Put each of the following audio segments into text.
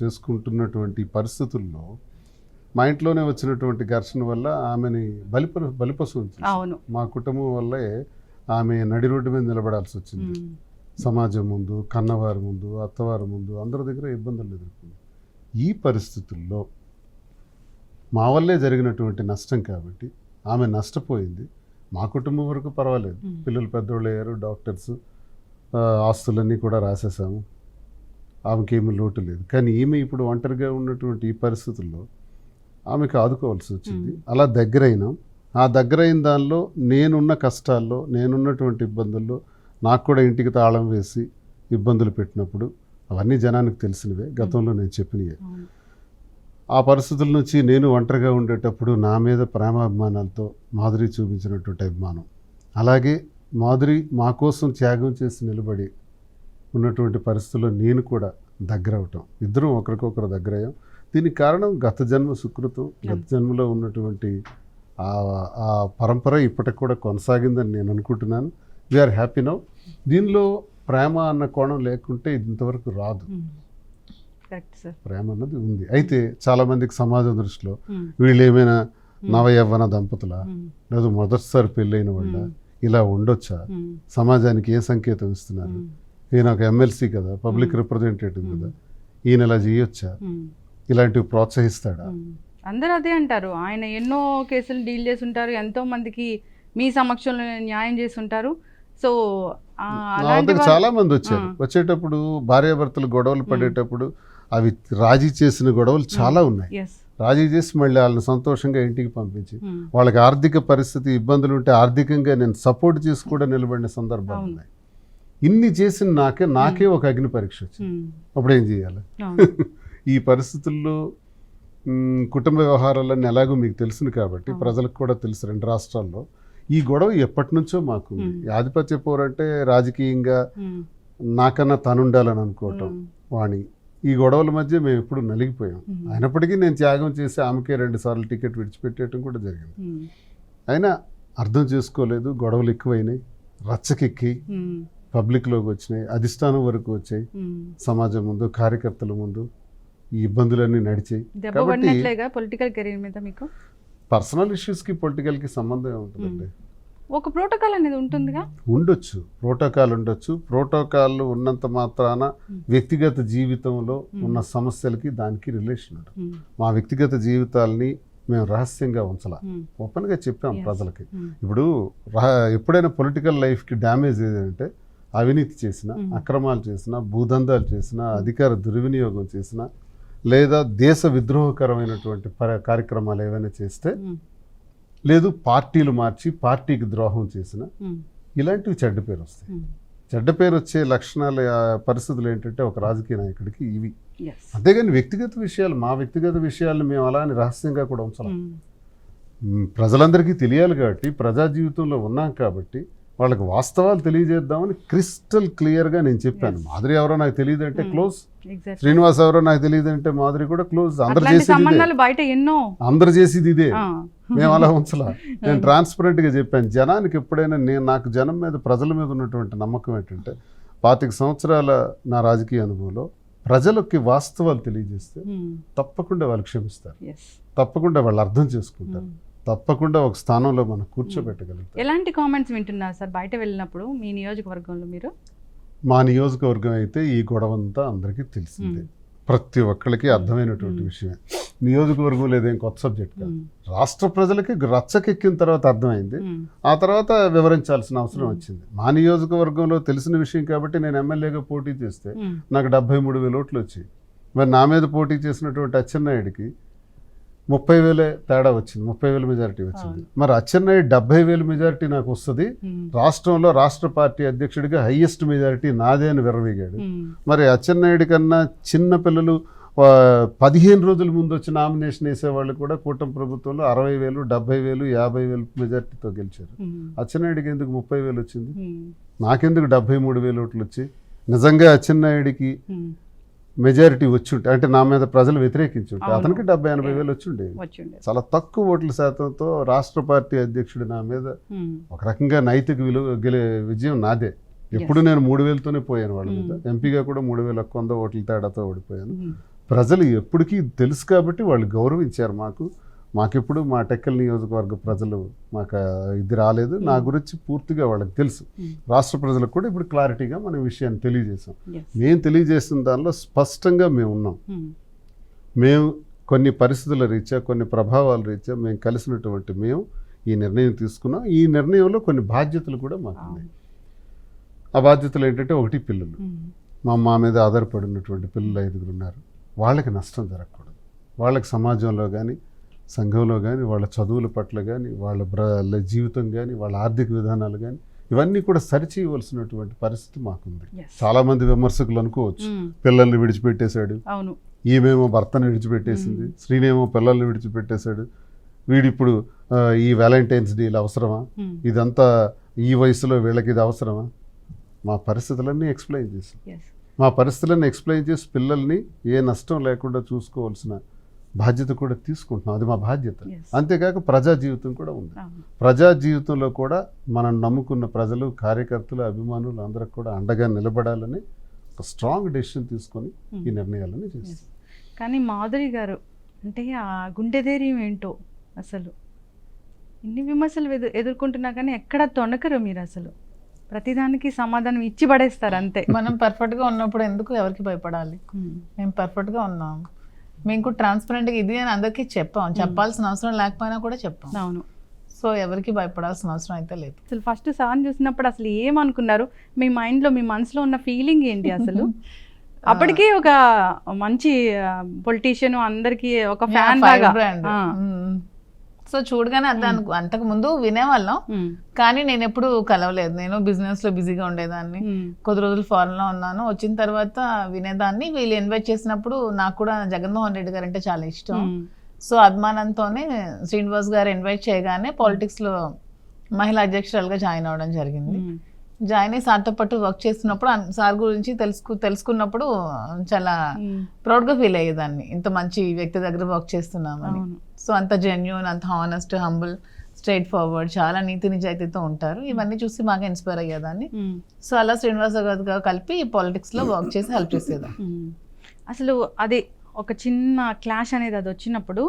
చేసుకుంటున్నటువంటి పరిస్థితుల్లో మా ఇంట్లోనే వచ్చినటువంటి ఘర్షణ వల్ల ఆమెని బలిప బలిపశు అవును. మా కుటుంబం వల్లే ఆమె నడి రోడ్డు మీద నిలబడాల్సి వచ్చింది. సమాజం ముందు కన్నవారి ముందు అత్తవారి ముందు అందరి దగ్గర ఇబ్బందులు ఎదుర్కొంది ఈ పరిస్థితుల్లో మా వల్లే జరిగినటువంటి నష్టం కాబట్టి ఆమె నష్టపోయింది. మా కుటుంబం వరకు పర్వాలేదు. పిల్లలు పెద్దోళ్ళు అయ్యారు డాక్టర్స్ ఆస్తులన్నీ కూడా రాసేసాము. ఆమెకి ఏమీ లోటు లేదు. కానీ ఈమె ఇప్పుడు ఒంటరిగా ఉన్నటువంటి ఈ పరిస్థితుల్లో ఆమెకు ఆదుకోవాల్సి వచ్చింది. అలా దగ్గరైనాం. ఆ దగ్గరైన దానిలో నేనున్న కష్టాల్లో నేనున్నటువంటి ఇబ్బందుల్లో నాకు కూడా ఇంటికి తాళం వేసి ఇబ్బందులు పెట్టినప్పుడు అవన్నీ జనానికి తెలిసినవే. గతంలో నేను చెప్పినవే. ఆ పరిస్థితుల నుంచి నేను ఒంటరిగా ఉండేటప్పుడు నా మీద ప్రేమాభిమానాలతో మాధురి చూపించినటువంటి అభిమానం. అలాగే మాధురి మా కోసం త్యాగం చేసి నిలబడి ఉన్నటువంటి పరిస్థితుల్లో నేను కూడా దగ్గర అవటం ఇద్దరం ఒకరికొకరు దగ్గరయ్యాం. దీనికి కారణం గత జన్మ సుకృతం. గత జన్మలో ఉన్నటువంటి ఆ ఆ పరంపర ఇప్పటికి కూడా కొనసాగిందని నేను అనుకుంటున్నాను. వీఆర్ హ్యాపీ నౌ దీనిలో ప్రేమ అన్న కోణం లేకుంటే ఇంతవరకు రాదు. ప్రేమ అన్నది ఉంది. అయితే చాలా మందికి సమాజం దృష్టిలో. వీళ్ళు ఏమైనా నవయవ్వన దంపతుల. లేదా మొదటిసారి పెళ్ళైన వాళ్ళ. ఇలా ఉండొచ్చా. సమాజానికి ఏ సంకేతం ఇస్తున్నారు. ఈయన ఒక ఎమ్మెల్సీ కదా పబ్లిక్. రిప్రజెంటేటివ్ కదా ఈయన ఇలా చేయొచ్చా ఉమ్. ఇలాంటివి ప్రోత్సహిస్తాడా. అందరూ అదే అంటారు ఆయన ఎన్నో కేసులు డీల్ చేసి ఉంటారు ఎంతో మందికి మీ సమక్షంలో న్యాయం చేసి ఉంటారు సో చాలా మంది వచ్చారు. వచ్చేటప్పుడు భార్యాభర్తలు గొడవలు పడేటప్పుడు అవి రాజీ చేసిన గొడవలు చాలా ఉన్నాయి. రాజీ చేసి మళ్ళీ వాళ్ళని సంతోషంగా ఇంటికి పంపించి. వాళ్ళకి ఆర్థిక పరిస్థితి ఇబ్బందులు ఉంటే ఆర్థికంగా నేను సపోర్ట్ చేసి కూడా నిలబడిన సందర్భాలు. ఉన్నాయి ఇన్ని చేసిన నాకే నాకే ఒక అగ్ని పరీక్ష వచ్చింది ఉమ్. అప్పుడు ఏం చేయాలి. ఈ పరిస్థితుల్లో కుటుంబ వ్యవహారాలన్నీ ఎలాగో మీకు తెలుసును కాబట్టి. ప్రజలకు కూడా తెలుసు రెండు రాష్ట్రాల్లో ఈ గొడవ ఎప్పటి నుంచో మాకు. ఈ ఆధిపత్య పోరంటే రాజకీయంగా. నాకన్నా తనుండాలని అనుకోవటం. వాణి ఈ గొడవల మధ్య మేము ఎప్పుడు నలిగిపోయాం. అయినప్పటికీ నేను త్యాగం చేసి ఆమెకే రెండు సార్లు టికెట్ విడిచిపెట్టేయటం కూడా జరిగింది. అయినా అర్థం చేసుకోలేదు గొడవలు ఎక్కువైనాయి రచ్చకెక్కి. పబ్లిక్లోకి వచ్చినాయి అధిష్టానం వరకు వచ్చాయి. సమాజం ముందు కార్యకర్తల ముందు ఈ ఇబ్బందులన్నీ నడిచాయి కాబట్టి- పొలిటికల్ కెరీర్ మీద మీకు పర్సనల్ ఇష్యూస్కి పొలిటికల్కి సంబంధం ఏముంటుందండి ఒక ప్రోటోకాల్ అనేది ఉంటుందిగా ఉండొచ్చు ప్రోటోకాల్ ఉండొచ్చు ప్రోటోకాల్ ఉన్నంత మాత్రాన. వ్యక్తిగత జీవితంలో. ఉన్న సమస్యలకి దానికి రిలేషన్ ఉంటుంది. మా వ్యక్తిగత జీవితాల్ని మేము రహస్యంగా ఉంచాల. ఓపెన్గా చెప్పాం. ప్రజలకి. ఇప్పుడు ఎప్పుడైనా పొలిటికల్ లైఫ్కి డ్యామేజ్ ఏదంటే అవినీతి చేసిన. అక్రమాలు చేసిన భూదందాలు చేసిన అధికార దుర్వినియోగం చేసిన లేదా దేశ విద్రోహకరమైనటువంటి కార్యక్రమాలు ఏవైనా చేస్తే. లేదు పార్టీలు మార్చి పార్టీకి ద్రోహం చేసిన. ఇలాంటివి చెడ్డ పేరు వస్తాయి. చెడ్డ పేరు వచ్చే లక్షణాలు పరిస్థితులు ఏంటంటే ఒక రాజకీయ నాయకుడికి ఇవి. అంతేగాని వ్యక్తిగత విషయాలు మా వ్యక్తిగత విషయాలను మేము అలా అని రహస్యంగా కూడా ఉంచాలి ప్రజలందరికీ తెలియాలి కాబట్టి ప్రజా జీవితంలో ఉన్నాం కాబట్టి వాళ్ళకి వాస్తవాలు తెలియజేద్దామని క్రిస్టల్ క్లియర్గా నేను చెప్పాను. మాధురి ఎవరో నాకు తెలియదు అంటే Hmm. క్లోజ్. శ్రీనివాస్ ఎవరో నాకు తెలియదు అంటే మాధురి కూడా క్లోజ్ అందరు చేసేది బయట ఎన్నో అందరు చేసేది ఇదే. మేము అలా ఉంచలా నేను ట్రాన్స్పరెంట్గా చెప్పాను జనానికి ఎప్పుడైనా నేను నాకు జనం మీద ప్రజల మీద ఉన్నటువంటి నమ్మకం ఏంటంటే పాతిక సంవత్సరాల నా రాజకీయ అనుభవంలో ప్రజలకి వాస్తవాలు తెలియజేస్తే ఉమ్. తప్పకుండా వాళ్ళు క్షమిస్తారు. తప్పకుండా వాళ్ళు అర్థం చేసుకుంటారు. తప్పకుండా ఒక స్థానంలో మనం కూర్చోబెట్టగలుగుతారు ఎలాంటి కామెంట్స్ వింటున్నారు సార్ బయట వెళ్ళినప్పుడు మీ నియోజకవర్గంలో మీరు మా నియోజకవర్గం అయితే ఈ గొడవ అంతా అందరికీ తెలిసిందే. ప్రతి ఒక్కరికి అర్థమైనటువంటి. విషయమే నియోజకవర్గం లేదేం కొత్త సబ్జెక్ట్ కాదు. రాష్ట్ర ప్రజలకి రచ్చకెక్కిన తర్వాత అర్థమైంది. ఆ తర్వాత వివరించాల్సిన అవసరం. వచ్చింది మా నియోజకవర్గంలో తెలిసిన విషయం కాబట్టి నేను ఎమ్మెల్యేగా పోటీ చేస్తే. నాకు డెబ్బై మూడు వేల ఓట్లు వచ్చాయి మరి నా మీద పోటీ చేసినటువంటి అచ్చెన్నాయుడికి ముప్పై వేలే తేడా వచ్చింది ముప్పై వేల మెజారిటీ వచ్చింది. మరి అచ్చెన్నాయుడు డెబ్బై వేల మెజారిటీ నాకు వస్తుంది. రాష్ట్రంలో రాష్ట్ర పార్టీ అధ్యక్షుడిగా హయ్యెస్ట్ మెజారిటీ నాదే అని విరవీగాడు. మరి అచ్చెన్నాయుడి కన్నా చిన్న పిల్లలు పదిహేను రోజుల ముందు వచ్చి నామినేషన్ వేసేవాళ్ళు కూడా కూటమి ప్రభుత్వంలో అరవై వేలు డెబ్బై వేలు యాభై వేలు మెజారిటీతో గెలిచారు. అచ్చెన్నాయుడికి ఎందుకు ముప్పై వేలు వచ్చింది. నాకెందుకు డెబ్బై మూడు వేలు ఓట్లు వచ్చి నిజంగా అచ్చెన్నాయుడికి. మెజారిటీ వచ్చి అంటే నా మీద ప్రజలు వ్యతిరేకించుంటే. అతనికి డెబ్బై ఎనభై వేలు వచ్చి ఉండేవి వచ్చి ఉండేది చాలా తక్కువ ఓట్ల శాతంతో రాష్ట్ర పార్టీ అధ్యక్షుడు నా మీద. ఒక రకంగా నైతిక విలువ గెలి విజయం నాదే ఎప్పుడు నేను మూడు వేలతోనే పోయాను వాళ్ళ మీద. ఎంపీగా కూడా మూడు వేల వంద ఓట్ల తేడాతో ఓడిపోయాను. ప్రజలు ఎప్పటికీ తెలుసు కాబట్టి వాళ్ళు గౌరవించారు మాకు మాకెప్పుడు మా టెక్కల్ నియోజకవర్గ ప్రజలు మాకు ఇది రాలేదు. నా గురించి పూర్తిగా వాళ్ళకి తెలుసు. Hmm. రాష్ట్ర ప్రజలకు కూడా ఇప్పుడు క్లారిటీగా మన విషయాన్ని తెలియజేసాం. మేము తెలియజేసిన దానిలో స్పష్టంగా మేము ఉన్నాం. ఉమ్. మేము కొన్ని పరిస్థితుల రీత్యా కొన్ని ప్రభావాల రీత్యా మేము కలిసినటువంటి మేము ఈ నిర్ణయం తీసుకున్నాం. ఈ నిర్ణయంలో కొన్ని బాధ్యతలు కూడా మాకు ఉన్నాయి. ఆ బాధ్యతలు ఏంటంటే ఒకటి పిల్లలు. మా మా మీద ఆధారపడి ఉన్నటువంటి పిల్లలు ఐదుగురు ఉన్నారు. వాళ్ళకి నష్టం జరగకూడదు. వాళ్ళకి సమాజంలో కానీ సంఘంలో కానీ వాళ్ళ చదువుల పట్ల కానీ వాళ్ళ బ్ర జీవితం కానీ వాళ్ళ ఆర్థిక విధానాలు కానీ ఇవన్నీ కూడా సరిచేయవలసినటువంటి పరిస్థితి మాకుంది. చాలామంది విమర్శకులు అనుకోవచ్చు. ఉమ్. పిల్లల్ని విడిచిపెట్టేశాడు. అవును. ఈమెమో భర్తను విడిచిపెట్టేసింది. శ్రీనేమో పిల్లల్ని విడిచిపెట్టేశాడు. వీడిప్పుడు ఈ వ్యాలంటైన్స్ డేలు అవసరమా? ఉమ్. ఇదంతా ఈ వయసులో వీళ్ళకి ఇది అవసరమా? మా పరిస్థితులన్నీ ఎక్స్ప్లెయిన్ చేసాం. మా పరిస్థితులన్నీ ఎక్స్ప్లెయిన్ చేసి పిల్లల్ని ఏ నష్టం లేకుండా చూసుకోవాల్సిన బాధ్యత కూడా తీసుకుంటున్నాం. అది మా బాధ్యత. అంతేకాక ప్రజా జీవితం కూడా ఉంది. ప్రజా జీవితంలో కూడా మనం నమ్ముకున్న ప్రజలు కార్యకర్తలు అభిమానులు అందరికి కూడా అండగా నిలబడాలని ఒక స్ట్రాంగ్ డెసిషన్ తీసుకొని ఈ నిర్ణయాలని చేస్తాం కానీ మాధురి గారు అంటే ఆ గుండె ధైర్యం ఏంటో అసలు? ఇన్ని విమర్శలు ఎదు ఎదుర్కొంటున్నా కానీ ఎక్కడ తొణకరు మీరు అసలు? ప్రతిదానికి సమాధానం ఇచ్చి పడేస్తారు అంతే. మనం పర్ఫెక్ట్గా ఉన్నప్పుడు ఎందుకు ఎవరికి భయపడాలి? ఉమ్. మేము పర్ఫెక్ట్గా ఉన్నాం. మేము కూడా ట్రాన్స్పరెంట్గా ఇది అని అందరికీ చెప్పాం. చెప్పాల్సిన అవసరం లేకపోయినా కూడా చెప్పాం. అవును. సో ఎవరికి భయపడాల్సిన అవసరం అయితే లేదు. అసలు ఫస్ట్ సార్ చూసినప్పుడు అసలు ఏమనుకున్నారు? మీ మైండ్లో మీ మనసులో ఉన్న ఫీలింగ్ ఏంటి అసలు? అప్పటికి ఒక మంచి పొలిటీషియన్ అందరికి ఒక ఫ్యాన్ లాగా. సో చూడగానే అంత అంతకు ముందు వినేవాళ్ళం. కానీ నేను ఎప్పుడు కలవలేదు. నేను బిజినెస్లో బిజీగా ఉండేదాన్ని. కొద్ది రోజులు ఫారెన్లో ఉన్నాను. వచ్చిన తర్వాత వినేదాన్ని. వీళ్ళు ఇన్వైట్ చేసినప్పుడు నాకు కూడా జగన్మోహన్ రెడ్డి గారు అంటే చాలా ఇష్టం. సో అభిమానంతోనే శ్రీనివాస్ గారు ఇన్వైట్ చేయగానే పాలిటిక్స్లో మహిళా అధ్యక్షురాలుగా జాయిన్ అవ్వడం జరిగింది. జాయిన్ అయ్యి సార్తో పాటు వర్క్ చేస్తున్నప్పుడు సార్ గురించి తెలుసుకు తెలుసుకున్నప్పుడు చాలా ఉమ్. ప్రౌడ్గా ఫీల్ అయ్యేదాన్ని. ఇంత మంచి వ్యక్తి దగ్గర వర్క్ చేస్తున్నామని. సో అంత జెన్యున్ అంత హానెస్ట్ హంబుల్ స్ట్రైట్ ఫార్వర్డ్ చాలా నీతి నిజాయితీతో ఉంటారు. ఇవన్నీ చూసి బాగా ఇన్స్పైర్ అయ్యేదాన్ని. సో అలా శ్రీనివాస గారు కలిపి పాలిటిక్స్లో వర్క్ చేసి హెల్ప్ ఉమ్. అసలు అది ఒక చిన్న క్లాష్ అనేది అది వచ్చినప్పుడు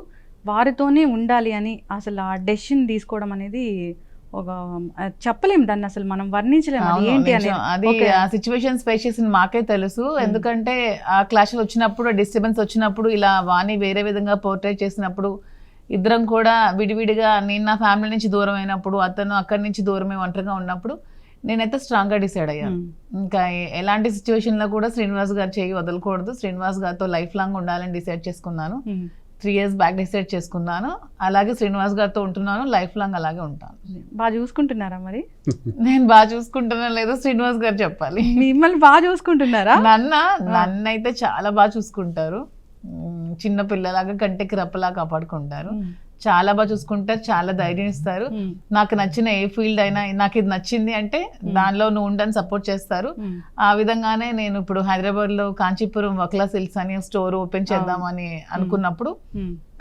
వారితోనే ఉండాలి అని అసలు ఆ డెసిషన్ తీసుకోవడం అనేది ఒక చెప్పలేం దాన్ని అసలు మనం వర్ణించలేం అది ఏంటి. అనేది అది. ఆ సిచ్యువేషన్ ఫేస్ చేసిన మాకే తెలుసు ఎందుకంటే ఆ క్లాష్ వచ్చినప్పుడు డిస్టర్బెన్స్ వచ్చినప్పుడు ఇలా వాణి వేరే విధంగా పోర్ట్రేట్ చేసినప్పుడు ఇద్దరం కూడా విడివిడిగా నేను నా ఫ్యామిలీ నుంచి దూరం అయినప్పుడు అతను అక్కడి నుంచి దూరమే ఒంటరిగా ఉన్నప్పుడు నేనైతే స్ట్రాంగ్గా డిసైడ్ అయ్యాను. ఇంకా ఎలాంటి సిచ్యువేషన్లో కూడా శ్రీనివాస్ గారు చేయి వదలకూడదు శ్రీనివాస్ గారితో లైఫ్ లాంగ్ ఉండాలని డిసైడ్ చేసుకున్నాను. త్రీ ఇయర్స్ బ్యాక్ డిసైడ్ చేసుకున్నాను. అలాగే శ్రీనివాస్ గారితో ఉంటున్నాను. లైఫ్ లాంగ్ అలాగే ఉంటాను. బాగా చూసుకుంటున్నారా మరి? నేను బాగా చూసుకుంటున్నా లేదో శ్రీనివాస్ గారు చెప్పాలి. మిమ్మల్ని బాగా చూసుకుంటున్నారా? నన్న నన్నైతే చాలా బాగా చూసుకుంటారు. చిన్న పిల్లలాగా కంటికి రెప్పలా కాపాడుకుంటారు. చాలా బాగా చూసుకుంటారు చాలా ధైర్యం ఇస్తారు. నాకు నచ్చిన ఏ ఫీల్డ్ అయినా నాకు ఇది నచ్చింది అంటే దానిలో నువ్వు ఉండని సపోర్ట్ చేస్తారు. ఆ విధంగానే నేను ఇప్పుడు హైదరాబాద్లో కాంచీపురం వక్లా సిల్క్స్ అని స్టోర్ ఓపెన్ చేద్దామని అనుకున్నప్పుడు.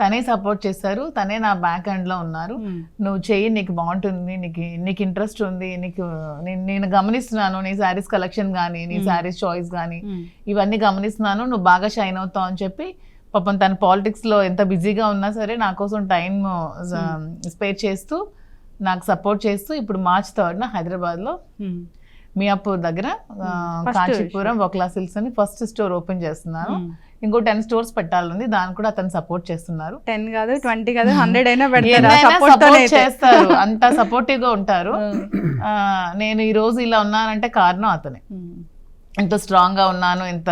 తనే సపోర్ట్ చేస్తారు తనే నా బ్యాక్ ఎండ్లో ఉన్నారు. నువ్వు చెయ్యి నీకు బాగుంటుంది నీకు నీకు ఇంట్రెస్ట్ ఉంది నీకు నేను నేను గమనిస్తున్నాను నీ శారీస్ కలెక్షన్ కానీ నీ శారీస్ చాయిస్ కానీ. ఇవన్నీ గమనిస్తున్నాను నువ్వు బాగా షైన్ అవుతావు అని చెప్పి పాపం తన పాలిటిక్స్లో ఎంత బిజీగా ఉన్నా సరే నా కోసం టైం స్పేర్ చేస్తూ నాకు సపోర్ట్ చేస్తూ ఇప్పుడు మార్చ్ థర్డ్ న హైదరాబాద్లో ఉమ్. మియాపూర్ దగ్గర ఆ, First కాంచీపురం ఒకలా సిల్క్స్ అని ఫస్ట్ స్టోర్ ఓపెన్ చేస్తున్నాను. ఇంకో టెన్ స్టోర్స్ పెట్టాలని దాన్ని కూడా అతను సపోర్ట్ చేస్తున్నారు. టెన్ కాదు ట్వంటీ కాదు హండ్రెడ్ అయినా సపోర్ట్. చేస్తారు. అంత సపోర్టివ్గా ఉంటారు. నేను ఈ రోజు ఇలా ఉన్నానంటే కారణం అతనే. ఎంత స్ట్రాంగ్గా ఉన్నాను ఎంత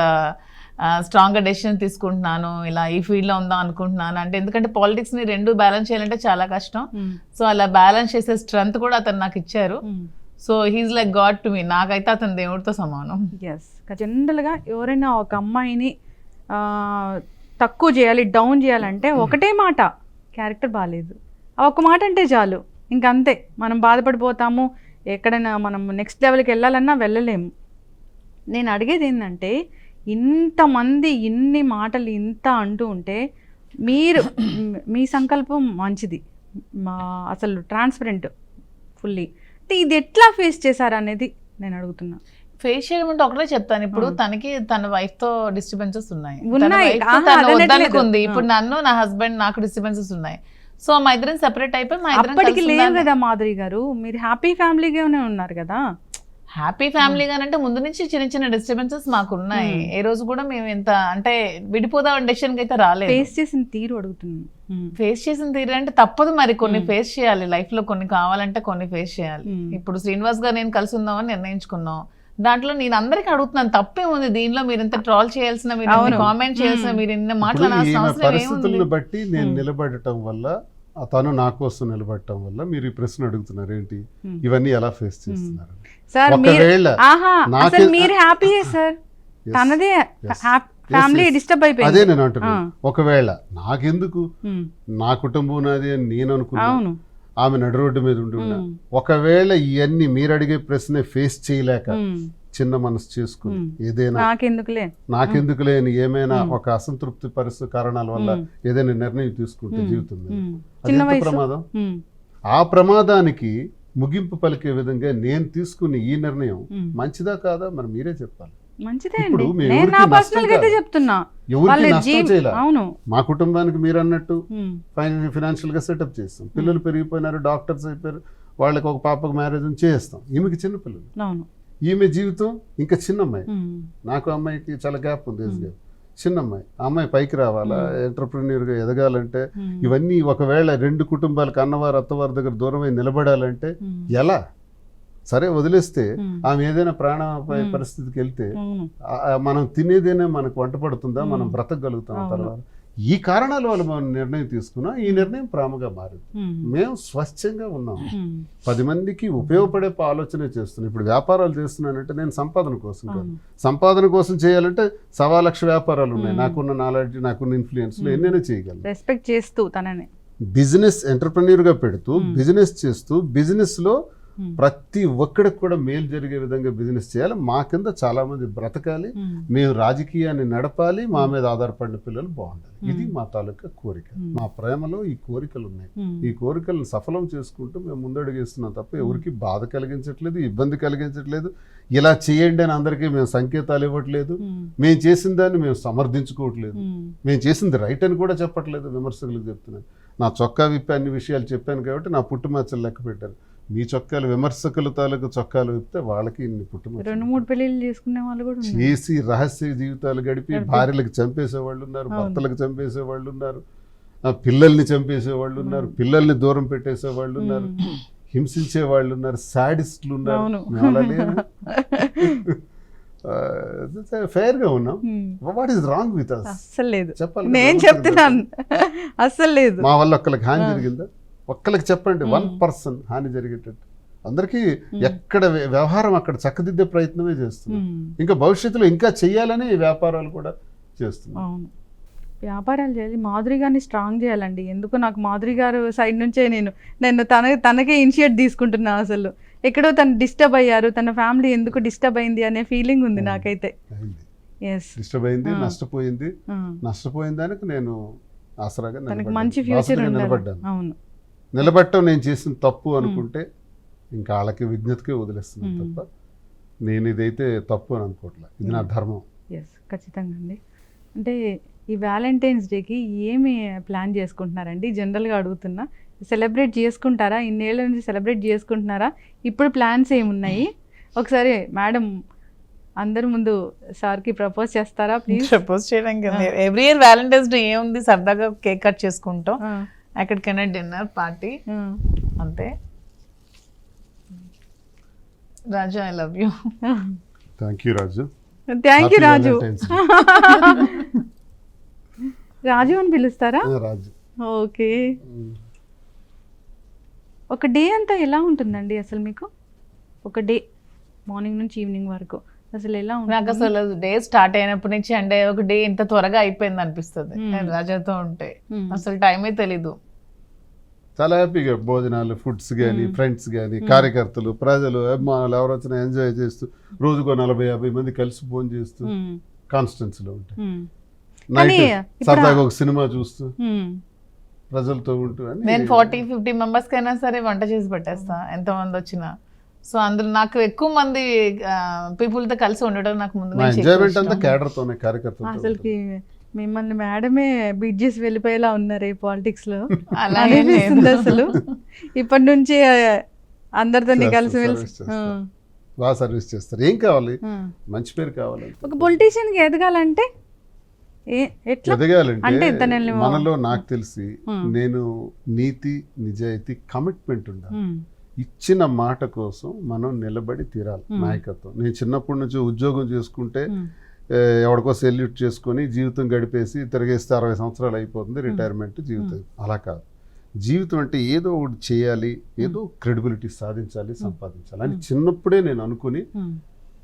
స్ట్రాంగ్ డెసిషన్ తీసుకుంటున్నాను ఇలా ఈ ఫీల్డ్లో ఉందాం అనుకుంటున్నాను. అంటే ఎందుకంటే పాలిటిక్స్ని రెండు బ్యాలెన్స్ చేయాలంటే చాలా కష్టం. ఉమ్. సో అలా బ్యాలెన్స్ చేసే స్ట్రెంత్ కూడా అతను నాకు ఇచ్చారు. ఉమ్. So he's like god to me నాకైతే అతను దేవుడితో సమానం. ఎస్ జనరల్గా ఎవరైనా ఒక అమ్మాయిని తక్కువ చేయాలి డౌన్ చేయాలంటే ఒకటే మాట క్యారెక్టర్ బాగాలేదు ఒక మాట అంటే చాలు. ఇంకంతే. మనం బాధపడిపోతాము. ఎక్కడైనా మనం నెక్స్ట్ లెవెల్కి వెళ్ళాలన్నా వెళ్ళలేము. నేను అడిగేది ఏంటంటే ఇంతమంది ఇన్ని మాటలు ఇంత అంటూ ఉంటే మీరు మీ సంకల్పం మంచిది. మా అసలు ట్రాన్స్పరెంట్ ఫుల్లీ. అంటే ఇది ఎట్లా ఫేస్ చేశారు అనేది నేను అడుగుతున్నా. ఫేస్ చేయడం అంటే ఒకటే చెప్తాను. ఇప్పుడు. తనకి తన వైఫ్తో డిస్టర్బెన్సెస్ ఉన్నాయి. ఆ. ఇప్పుడు నన్ను నా హస్బెండ్ నాకు డిస్టర్బెన్సెస్ ఉన్నాయి. సో మా ఇద్దరం సెపరేట్ అయిపోయి మా ఇద్దరం లేవు ఉందాం. కదా మాధురి గారు. మీరు హ్యాపీ ఫ్యామిలీగానే ఉన్నారు కదా. హ్యాపీ ఫ్యామిలీ గానంటే ముందు నుంచి చిన్న చిన్న డిస్టర్బెన్సెస్ మాకు ఉన్నాయి. ఏ రోజు కూడా మేము ఇంత అంటే విడిపోదాం డెసిషన్కి అయితే రాలేదు ఫేస్ చేసిన తీరు అడుగుతున్నాను ఉమ్. ఫేస్ చేసిన తీరు అంటే తప్పదు మరి కొన్ని. ఫేస్ చేయాలి లైఫ్లో కొన్ని కావాలంటే కొన్ని ఫేస్ చేయాలి. ఇప్పుడు శ్రీనివాస్ గారు నేను కలిసి ఉందామని నిర్ణయించుకున్నాం దాంట్లో నేను అందరికి అడుగుతున్నాను తప్పే ఉంది దీనిలో మీరు ఇంత ట్రాల్ చేయాల్సిన మీరు. కామెంట్ చేయాల్సిన. మీరు ఇన్ని మాట్లాడాల్సిన అవసరం ఏముంది పరిస్థితులను బట్టి నేను. నిలబడటం వల్ల తను నా కోసం నిలబడటం వల్ల మీరు ఈ ప్రశ్న అడుగుతున్నారు. ఏంటి. ఇవన్నీ ఎలా ఫేస్ చేస్తున్నారు. ఫ్యామిలీ అదే నేను అంటున్నాను ఒకవేళ నాకెందుకు. నా కుటుంబం నాది అని నేను అనుకున్నా. అవును. ఆమె నడు రోడ్డు మీద ఉండి. ఒకవేళ ఇవన్నీ మీరు అడిగే ప్రశ్న ఫేస్ చేయలేక. చిన్న మనసు చేసుకుని. ఏదైనా నాకెందుకులే నాకెందుకు లేని ఏమైనా ఉమ్. ఒక అసంతృప్తి పరిస్థితి కారణాల వల్ల. ఏదైనా నిర్ణయం తీసుకుంటే. జీవితం మీద. ప్రమాదం. ఆ ప్రమాదానికి ముగింపు పలికే విధంగా నేను తీసుకున్న ఈ నిర్ణయం. మంచిదా కాదా మరి మీరే చెప్పాలి మంచిదే ఇప్పుడు. చెప్తున్నా ఎవరికి నష్టం చేయాల మా కుటుంబానికి మీరు అన్నట్టు. ఫైనాన్షియల్గా సెటప్ చేస్తాం పిల్లలు పెరిగిపోయినారు డాక్టర్స్ అయిపోయారు వాళ్ళకి ఒక పాపకు మ్యారేజ్ చేస్తాం ఈమెకి చిన్న పిల్లలు అవును ఈమె జీవితం ఇంకా చిన్న అమ్మాయి. నాకు అమ్మాయికి చాలా గ్యాప్ ఉంది ఏజ్ గ్యాప్ చిన్న అమ్మాయి ఆ అమ్మాయి పైకి రావాలా ఎంటర్ప్రిన్యూర్గా ఎదగాలంటే. ఇవన్నీ ఒకవేళ రెండు కుటుంబాలకు అన్నవారు అత్తవారి దగ్గర దూరమై నిలబడాలంటే. ఎలా సరే వదిలేస్తే. ఆమె ఏదైనా ప్రాణాపాయ. పరిస్థితికి వెళ్తే మనం తినేదేనే మనకు వంట పడుతుందా. మనం బ్రతకగలుగుతాం. తర్వాత ఈ కారణాల వల్ల మనం నిర్ణయం తీసుకున్నాం ఈ నిర్ణయం ప్రేమగా మారింది. మేము స్వచ్ఛంగా ఉన్నాం. పది మందికి ఉపయోగపడే ఆలోచనే చేస్తున్నాం ఇప్పుడు వ్యాపారాలు చేస్తున్నానంటే నేను సంపాదన కోసం కాదు సంపాదన కోసం చేయాలంటే సవా లక్ష వ్యాపారాలు ఉన్నాయి. నాకున్న నాలెడ్జ్ నాకున్న ఇన్ఫ్లుయెన్స్ Hmm. ఎన్నైనా చేయగలను రెస్పెక్ట్ చేస్తూ తనని బిజినెస్ ఎంటర్ప్రెన్యూర్గా పెడుతూ. బిజినెస్ చేస్తూ బిజినెస్లో. ప్రతి ఒక్కడికి కూడా మేలు జరిగే విధంగా బిజినెస్ చేయాలి. మా కింద చాలా మంది బ్రతకాలి. ఉమ్. మేము రాజకీయాన్ని నడపాలి. మా మీద ఆధారపడిన పిల్లలు బాగుండాలి. ఇది Hmm. మా తాలూకా కోరిక. Hmm. మా ప్రేమలో ఈ కోరికలు ఉన్నాయి. ఈ కోరికలను సఫలం చేసుకుంటూ మేము ముందడుగేస్తున్నాం తప్ప ఎవరికి బాధ కలిగించట్లేదు ఇబ్బంది కలిగించట్లేదు. ఇలా చేయండి అని అందరికీ మేము సంకేతాలు ఇవ్వట్లేదు. మేము చేసిన దాన్ని మేము సమర్థించుకోవట్లేదు. మేము చేసింది రైట్ అని కూడా చెప్పట్లేదు విమర్శకులకు చెప్తున్నాను. నా చొక్కా విప్పి అన్ని విషయాలు చెప్పాను కాబట్టి నా పుట్టుమచ్చలు లెక్క పెట్టారు. మీ చొక్కాలు విమర్శకుల తాలూకు చొక్కాలు విప్పితే వాళ్ళకి ఇన్ని రెండు పుట్టుమచ్చలు మూడు పెళ్ళిళ్ళు చేసుకునే వాళ్ళు కూడా చేసి రహస్య జీవితాలు గడిపి. భార్యలకు చంపేసే వాళ్ళు ఉన్నారు. భర్తలకు చంపేసే వాళ్ళు ఉన్నారు ఆ పిల్లల్ని చంపేసే వాళ్ళు ఉన్నారు. పిల్లల్ని దూరం పెట్టేసే వాళ్ళు ఉన్నారు. హింసించే వాళ్ళు ఉన్నారు సాడిస్టులు ఉన్నారు. ఫెయిర్గా ఉన్నాం. What is wrong with us అస్సలు లేదు చెప్పాలి నేను చెప్తున్నాను అస్సలు లేదు మా వల్ల ఒక్కరికి హాని. జరిగిందా ఒక్కరికి చెప్పండి వన్. పర్సన్ హాని జరిగేటట్టు. అందరికీ. ఎక్కడ వ్య- వ్యవహారం అక్కడ చక్కదిద్దే ప్రయత్నమే చేస్తున్నాం ఉమ్. ఇంకా భవిష్యత్తులో ఇంకా చెయ్యాలని ఈ వ్యాపారాలు కూడా చేస్తున్నాం అవును. వ్యాపారాలు చేయాలి మాధురి గారిని స్ట్రాంగ్ చేయాలండి. ఎందుకు నాకు మాధురి గారు సైడ్ నుంచే నేను నేను తన తనకే ఇనిషియేట్ తీసుకుంటున్నా అసలు. ఎక్కడో తను డిస్టర్బ్ అయ్యారు తన ఫ్యామిలీ ఎందుకు డిస్టర్బ్ అయింది అనే ఫీలింగ్ ఉంది. నాకైతే. డిస్టర్బ్ అయింది. నష్టపోయింది. నష్టపోయిన దానికి నేను ఆసరాగా. మంచి ఫ్యూచర్ నిలబడ్డాను. అవును. నిలబట్టం నేను చేసిన తప్పు అనుకుంటే ఇంకా వాళ్ళకి విజ్ఞతకే వదిలేస్తున్నాను. తప్ప నేను ఇదైతే తప్పు అని అనుకోవట్లే. ఇది నా. ధర్మం. ఎస్ ఖచ్చితంగా అండి. అంటే ఈ వ్యాలంటైన్స్ డేకి ఏమి ప్లాన్ చేసుకుంటున్నారండి? జనరల్గా అడుగుతున్నా. సెలబ్రేట్ చేసుకుంటారా? ఇన్నేళ్ళ నుంచి సెలబ్రేట్ చేసుకుంటున్నారా? ఇప్పుడు ప్లాన్స్ ఏమున్నాయి? ఒకసారి మేడం అందరి ముందు సార్కి ప్రపోజ్ చేస్తారా? ప్లీజ్ ప్రపోజ్ చేయడానికి ఎవ్రీ ఇయర్ వ్యాలంటైన్స్ డే ఏముంది? సరదాగా కేక్ కట్ చేసుకుంటాం. ఎక్కడికైనా డిన్నర్ పార్టీ. అంతే. Raju I love you thank you Raju. Thank you Raju. Raju అని పిలుస్తారా. రాజు. ఓకే. ఒక డే అంతా ఎలా ఉంటుందండి అసలు మీకు? ఒక డే మార్నింగ్ నుంచి ఈవినింగ్ వరకు. అసలు ఎలా నాకు అసలు డే స్టార్ట్ అయినప్పటి నుంచి అంటే ఒక డే ఇంత త్వరగా అయిపోయింది అనిపిస్తుంది. నేను రాజాతో ఉంటే. అసలు టైమే తెలీదు చాలా హ్యాపీగా భోజనాలు ఫుడ్స్ కానీ. ఫ్రెండ్స్ కానీ కార్యకర్తలు ప్రజలు అభిమానులు ఎవరు వచ్చినా ఎంజాయ్ చేస్తూ రోజుకో నలభై యాభై మంది కలిసి ఫోన్ చేస్తూ. కాన్స్టెన్సీలో ఉంటాయి. నైట్ సరదాగా ఒక సినిమా చూస్తూ. ప్రజలతో ఉంటూ నేను ఫార్టీ ఫిఫ్టీ మెంబర్స్ కైనా సరే వంట చేసి పెట్టేస్తా ఎంతమంది వచ్చినా సో అందులో నాకు ఎక్కువ మంది పీపుల్తో కలిసి ఉండడం నాకు ముందు ఎంజాయ్మెంట్ అంతా. కేడర్తోనే కార్యకర్తలతో అసలుకి మిమ్మల్ని మేడమే బీట్ చేసి వెళ్ళిపోయేలా ఉన్నారు ఈ పాలిటిక్స్లో అలా ఏం అనిపిస్తుంది లేదు. అసలు ఇప్పటి నుంచి అందరితో కలిసి చేస్తారు. బాగా సర్వీస్ చేస్తారు ఏం కావాలి. మంచి పేరు కావాలి ఒక పొలిటీషియన్కి ఎదగాలంటే ఏ ఎట్లా అంటే ఎదగాలంటే మనలో నాకు తెలిసి. నేను నీతి నిజాయితీ కమిట్మెంట్ ఉండాలి ఇచ్చిన మాట కోసం మనం నిలబడి తీరాలి. నాయకత్వం. నేను చిన్నప్పటి నుంచి ఉద్యోగం చేసుకుంటే ఎవడికో సెల్యూట్ చేసుకొని జీవితం గడిపేసి తిరిగేస్తే అరవై సంవత్సరాలు అయిపోతుంది రిటైర్మెంట్ జీవితం. అలా కాదు. జీవితం అంటే ఏదో ఒకటి చేయాలి ఏదో క్రెడిబిలిటీ సాధించాలి సంపాదించాలి అని చిన్నప్పుడే నేను అనుకుని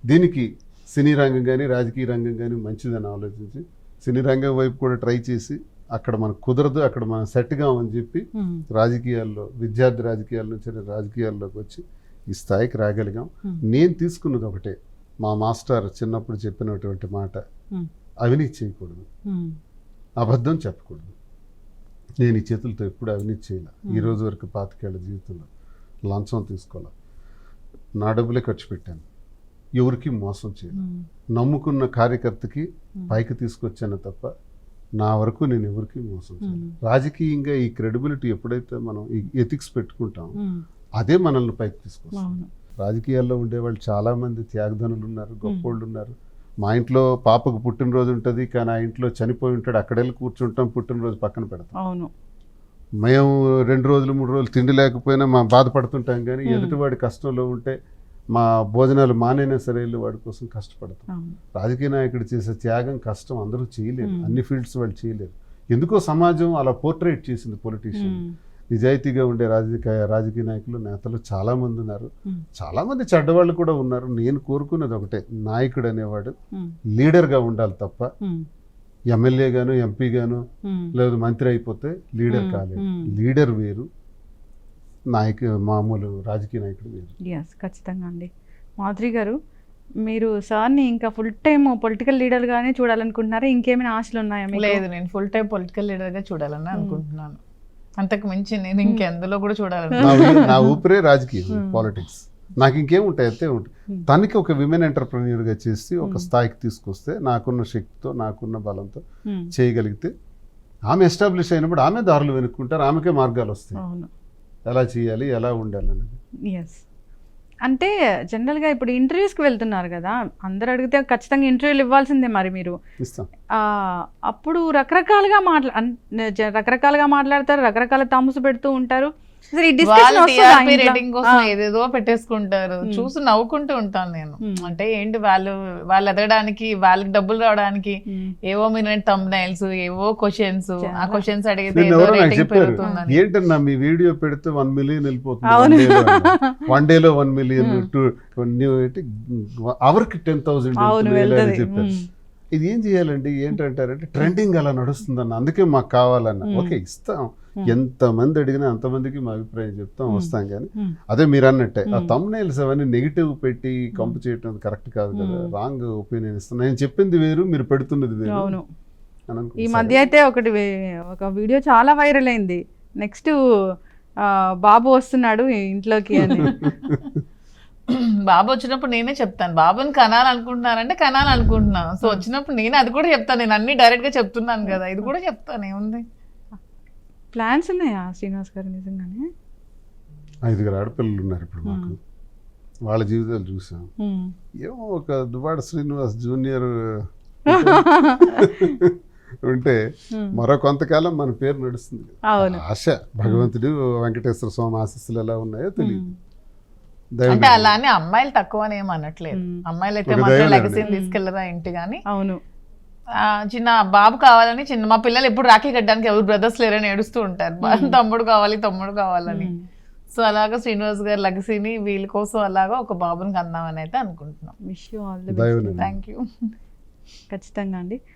దీనికి సినీ రంగం కానీ రాజకీయ రంగం కానీ మంచిదని ఆలోచించి సినీ రంగం వైపు కూడా ట్రై చేసి అక్కడ మనకు కుదరదు అక్కడ మనం సెట్ కామని చెప్పి రాజకీయాల్లో విద్యార్థి రాజకీయాల నుంచి రాజకీయాల్లోకి వచ్చి ఈ స్థాయికి రాగలిగాం. నేను తీసుకున్నది ఒకటే. మా మాస్టర్ చిన్నప్పుడు చెప్పినటువంటి మాట అవినీతి చేయకూడదు. అబద్ధం చెప్పకూడదు. నేను ఈ చేతులతో ఎప్పుడు అవినీతి చేయలే. ఈ. రోజు వరకు పాతికేళ్ళ జీవితంలో లంచం తీసుకోలే నా డబ్బులే ఖర్చు పెట్టాను. ఎవరికి మోసం ఉమ్, నమ్ముకున్న కార్యకర్తకి. పైకి తీసుకొచ్చాను తప్ప నా వరకు నేను ఎవరికి మోసం. రాజకీయంగా ఈ క్రెడిబిలిటీ ఎప్పుడైతే మనం ఈ ఎథిక్స్ పెట్టుకుంటాం అదే మనల్ని పైకి తీసుకొస్తుంది. రాజకీయాల్లో ఉండేవాళ్ళు చాలా మంది త్యాగధనులు ఉన్నారు గొప్పోళ్ళు ఉన్నారు. మా ఇంట్లో పాపకు పుట్టినరోజు ఉంటుంది కానీ ఆ ఇంట్లో చనిపోయి ఉంటాడు అక్కడ వెళ్ళి కూర్చుంటాం పుట్టినరోజు పక్కన పెడతాం. అవును. మేము రెండు రోజులు మూడు రోజులు తిండి లేకపోయినా మా బాధపడుతుంటాం కానీ. ఎదుటివాడి కష్టంలో ఉంటే మా భోజనాలు మానైనా సరే వెళ్ళి వాడి కోసం కష్టపడతాం. రాజకీయ నాయకుడు చేసే త్యాగం కష్టం అందరూ చేయలేరు. అన్ని ఫీల్డ్స్ వాళ్ళు చేయలేరు. ఎందుకో సమాజం అలా పోర్ట్రేట్ చేసింది పొలిటీషియన్ నిజాయితీగా ఉండే రాజకీయ రాజకీయ నాయకులు నేతలు చాలా మంది ఉన్నారు. ఉమ్, చాలా మంది చెడ్డవాళ్ళు కూడా ఉన్నారు. నేను కోరుకున్నది ఒకటే నాయకుడు అనేవాడు లీడర్గా ఉండాలి తప్ప ఉమ్, ఎమ్మెల్యే గాను ఎంపీ గాను ఉమ్, లేదా మంత్రి అయిపోతే లీడర్. కాలేదు. లీడర్ వేరు నాయకు మామూలు రాజకీయ నాయకుడు వేరు ఎస్ ఖచ్చితంగా అండి. మాధురి గారు మీరు సార్ని ఇంకా ఫుల్ టైం పొలిటికల్ లీడర్గానే చూడాలనుకుంటున్నారా? ఇంకేమైనా ఆశలు ఉన్నాయా మీకు? లేదు నేను ఫుల్ టైం పొలిటికల్ లీడర్గా చూడాలని అనుకుంటున్నాను. అంతకు మించి నేను ఇంకెందులో కూడా చూడాలని నా ఊ- నా ఊపిరే రాజకీయం Hmm. పాలిటిక్స్ నాకు ఇంకేం ఉంటాయి అయితే ఉంటాయి. Hmm. తనకి ఒక విమెన్ ఎంటర్ప్రెన్యూర్గా చేసి ఒక Hmm. స్థాయికి తీసుకొస్తే నాకున్న శక్తితో నాకున్న బలంతో చేయగలిగితే ఆమె ఎస్టాబ్లిష్ అయినప్పుడు ఆమె దారులు వెనుక్కుంటారు ఆమెకే మార్గాలు వస్తాయి. అవును. ఎలా చేయాలి ఎలా ఉండాలి అనేది ఎస్ అంటే జనరల్గా ఇప్పుడు ఇంటర్వ్యూస్కి వెళ్తున్నారు కదా అందరు అడిగితే ఖచ్చితంగా ఇంటర్వ్యూలు ఇవ్వాల్సిందే మరి మీరు. అప్పుడు రకరకాలుగా మాట్లా రకరకాలుగా మాట్లాడతారు రకరకాల తమ్ముసు పెడుతూ ఉంటారు. రేటింగ్ కోసం ఏదేదో పెట్టేసుకుంటారు. చూసి నవ్వుకుంటూ ఉంటాను నేను. అంటే ఏంటి వాళ్ళు వాళ్ళు ఎదగడానికి వాళ్ళకి డబ్బులు రావడానికి ఏవో మీరు తమ్నైల్స్ ఏవో క్వశ్చన్స్ ఆ. క్వశ్చన్స్ అడిగితే ఏంటన్నా మీ వీడియో పెడితే వన్ మిలియన్ వెళ్ళిపోతుంది వన్ డేలో వన్ మిలియన్. టూ అవర్కి టెన్ థౌసండ్ చెప్పారు. ఇది ఏం చేయాలండి ఏంటంటారంటే ట్రెండింగ్ అలా నడుస్తుందన్న అందుకే మాకు కావాలన్న. ఓకే ఇస్తాం. ఎంతమంది అడిగినా అంతమందికి మా అభిప్రాయం చెప్తాం. వస్తాం కానీ అదే మీరు అన్నట్టే ఆ. తమ్నైల్స్ అవన్నీ నెగిటివ్ పెట్టి కంపు చేయటం కరెక్ట్ కాదు కదా. రాంగ్ ఒపీనియన్ ఇస్తాను నేను చెప్పింది వేరు మీరు పెడుతున్నది వేరు. ఈ. మధ్య అయితే ఒకటి ఒక వీడియో చాలా వైరల్ అయింది నెక్స్ట్ బాబు వస్తున్నాడు ఇంట్లోకి అని బాబు వచ్చినప్పుడు నేనే చెప్తాను. బాబుని కనాలనుకుంటున్నారంటే కనాలనుకుంటున్నాను సో వచ్చినప్పుడు నేను అది కూడా చెప్తాను. నేను అన్ని డైరెక్ట్గా చెప్తున్నాను కదా. ఇది కూడా చెప్తాను. ఏముంది? ప్లాన్స్ ఉన్నాయా శ్రీనివాస్ గారు నిజంగానే? ఐదుగురు ఆడపిల్లలు ఉన్నారు ఇప్పుడు మాకు. వాళ్ళ జీవితాలు చూసాం. ఉమ్. ఏమో ఒక దువాడ శ్రీనివాస్ జూనియర్ ఉంటే. మరో కొంతకాలం మన పేరు నడుస్తుంది అవును. ఆశ. భగవంతుడు వెంకటేశ్వర స్వామి ఆశీస్సులు ఎలా ఉన్నాయో తెలియదు. అంటే అలా అని అమ్మాయిలు తక్కువ అని ఏం అనట్లేదు. మ్మ్. అమ్మాయిలు అయితే మాత్రం లెగసీని అండి. తీసుకెళ్ళరా ఇంటి కానీ అవును. ఆ, చిన్న బాబు కావాలని చిన్న మా పిల్లలు ఎప్పుడు రాఖీ కట్టడానికి ఎవరు బ్రదర్స్ లేరని ఏడుస్తూ ఉంటారు. తమ్ముడు కావాలి తమ్ముడు కావాలని. సో అలాగా శ్రీనివాస్ గారు లగసీని వీళ్ళ కోసం అలాగా ఒక బాబుని కందామని అయితే అనుకుంటున్నాం. విష్ యూ ఆల్ ది దైవం బెస్ట్ అండి. థ్యాంక్ యూ ఖచ్చితంగా అండి.